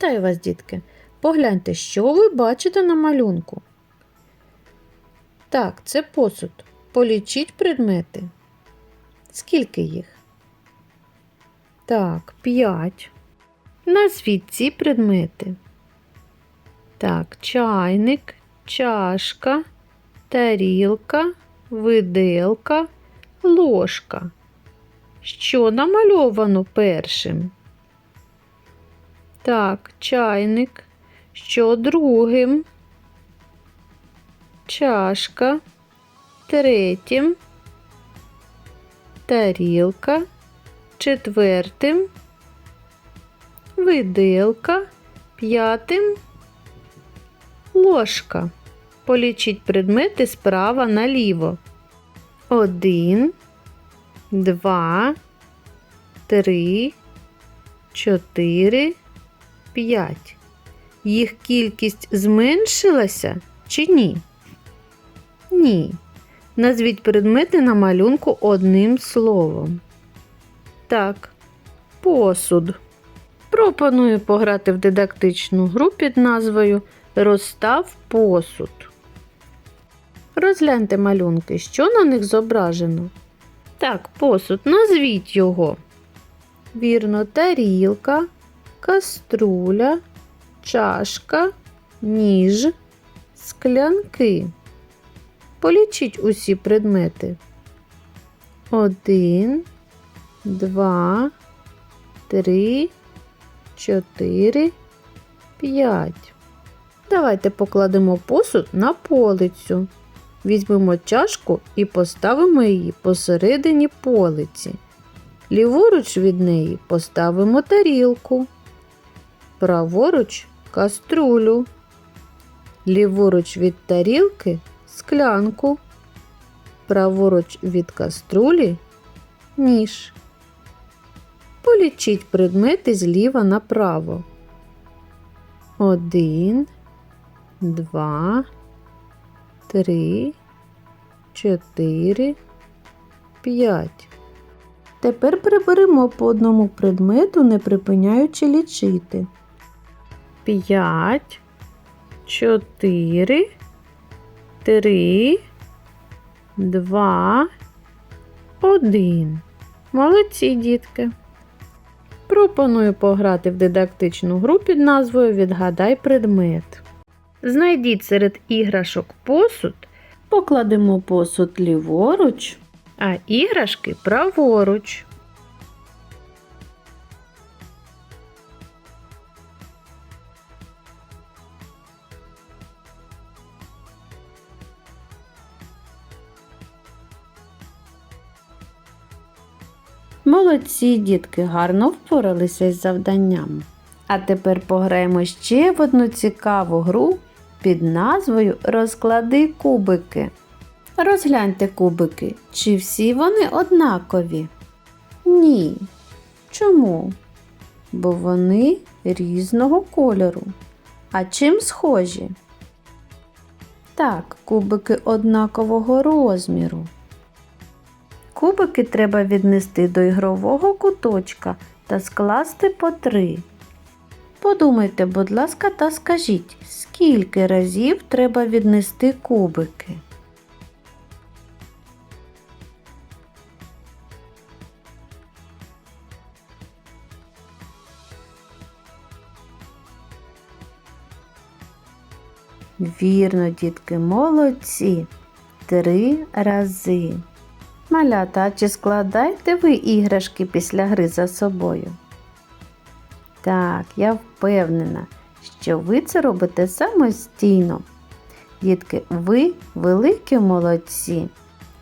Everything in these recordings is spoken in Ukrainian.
Вітаю вас, дітки! Погляньте, що ви бачите на малюнку. Так, це посуд. Полічіть предмети. Скільки їх? Так, п'ять. Назвіть ці предмети. Так, чайник, чашка, тарілка, виделка, ложка. Що намальовано першим? Так, чайник. Що другим? Чашка. Третім. Тарілка. Четвертим. Виделка. П'ятим. Ложка. Полічіть предмети справа наліво. Один, два, три, чотири, п'ять. Їх кількість зменшилася чи ні? Ні. Назвіть предмети на малюнку одним словом. Так, посуд. Пропоную пограти в дидактичну гру під назвою Розстав посуд. Розгляньте малюнки, що на них зображено. Так, посуд, назвіть його. Вірно, тарілка, каструля, чашка, ніж, склянки. Полічіть усі предмети. Один, два, три, чотири, п'ять. Давайте покладемо посуд на полицю. Візьмемо чашку і поставимо її посередині полиці. Ліворуч від неї поставимо тарілку, праворуч каструлю, ліворуч від тарілки склянку, праворуч від каструлі ніж. Полічіть предмети зліва направо. Один, два, три, чотири, п'ять. Тепер приберемо по одному предмету, не припиняючи лічити. П'ять, чотири, три, два, один. Молодці, дітки. Пропоную пограти в дидактичну гру під назвою Відгадай предмет. Знайдіть серед іграшок посуд, покладемо посуд ліворуч, а іграшки праворуч. Молодці, дітки, гарно впоралися із завданням. А тепер пограємо ще в одну цікаву гру під назвою Розклади кубики. Розгляньте кубики, чи всі вони однакові? Ні. Чому? Бо вони різного кольору. А чим схожі? Так, кубики однакового розміру. Кубики треба віднести до ігрового куточка та скласти по три. Подумайте, будь ласка, та скажіть, скільки разів треба віднести кубики? Вірно, дітки, молодці. Три рази. Малята, чи складаєте ви іграшки після гри за собою? Так, я впевнена, що ви це робите самостійно. Дітки, ви великі молодці.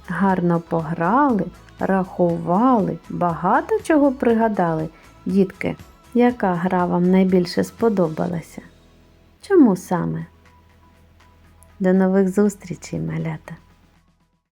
Гарно пограли, рахували, багато чого пригадали. Дітки, яка гра вам найбільше сподобалася? Чому саме? До нових зустрічей, малята!